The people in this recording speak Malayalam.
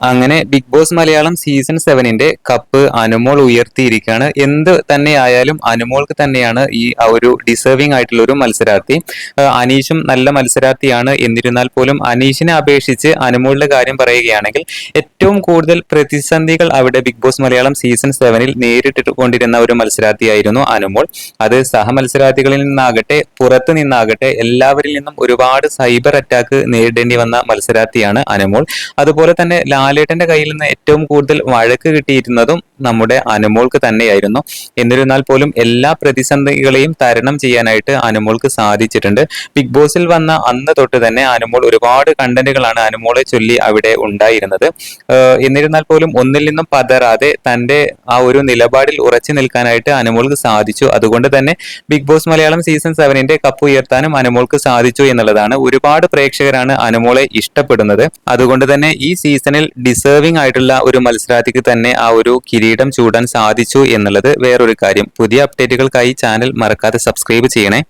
അങ്ങനെ ബിഗ് ബോസ് മലയാളം സീസൺ സെവനിന്റെ കപ്പ് അനുമോൾ ഉയർത്തിയിരിക്കുകയാണ്. എന്ത് തന്നെ ആയാലും അനുമോൾക്ക് തന്നെയാണ് ഈ ഒരു ഡിസേർവിംഗ് ആയിട്ടുള്ള ഒരു മത്സരാർത്ഥി. അനീഷും നല്ല മത്സരാർത്ഥിയാണ്. എന്നിരുന്നാൽ പോലും അനീഷിനെ അപേക്ഷിച്ച് അനുമോളുടെ കാര്യം പറയുകയാണെങ്കിൽ ഏറ്റവും കൂടുതൽ പ്രതിസന്ധികൾ അവിടെ ബിഗ് ബോസ് മലയാളം സീസൺ സെവനിൽ നേരിട്ടിട്ട് കൊണ്ടിരുന്ന ഒരു മത്സരാർത്ഥിയായിരുന്നു അനുമോൾ. അത് സഹമത്സരാർത്ഥികളിൽ നിന്നാകട്ടെ പുറത്തു നിന്നാകട്ടെ എല്ലാവരിൽ നിന്നും ഒരുപാട് സൈബർ അറ്റാക്ക് നേരിടേണ്ടി വന്ന മത്സരാർത്ഥിയാണ് അനുമോൾ. അതുപോലെ തന്നെ ലാലേട്ടന്റെ കയ്യിൽ നിന്ന് ഏറ്റവും കൂടുതൽ വഴക്ക് കിട്ടിയിരുന്നതും നമ്മുടെ അനുമോൾക്ക് തന്നെയായിരുന്നു. എന്നിരുന്നാൽ പോലും എല്ലാ പ്രതിസന്ധികളെയും തരണം ചെയ്യാനായിട്ട് അനുമോൾക്ക് സാധിച്ചിട്ടുണ്ട്. ബിഗ് ബോസിൽ വന്ന അന്ന് തൊട്ട് തന്നെ അനുമോൾ ഒരുപാട് കണ്ടന്റുകളാണ് അനുമോളെ ചൊല്ലി അവിടെ ഉണ്ടായിരുന്നത്. എന്നിരുന്നാൽ പോലും ഒന്നിൽ നിന്നും പതറാതെ തന്റെ ആ ഒരു നിലപാടിൽ ഉറച്ചു നിൽക്കാനായിട്ട് അനുമോൾക്ക് സാധിച്ചു. അതുകൊണ്ട് തന്നെ ബിഗ് ബോസ് മലയാളം സീസൺ സെവനിന്റെ കപ്പ് ഉയർത്താനും അനുമോൾക്ക് സാധിച്ചു എന്നുള്ളതാണ് ഒരുപാട് പ്രേക്ഷകരാണ് അനുമോളെ ഇഷ്ടപ്പെടുന്നത്. അതുകൊണ്ട് തന്നെ ഈ സീസണിൽ ഡിസേർവിംഗ് ആയിട്ടുള്ള ഒരു മത്സരാർത്ഥിക്ക് തന്നെ ആ ഒരു കിരീടം ചൂടാൻ സാധിച്ചു എന്നുള്ളത് വേറൊരു കാര്യം. പുതിയ അപ്ഡേറ്റുകൾക്കായി ചാനൽ മറക്കാതെ സബ്സ്ക്രൈബ് ചെയ്യണേ.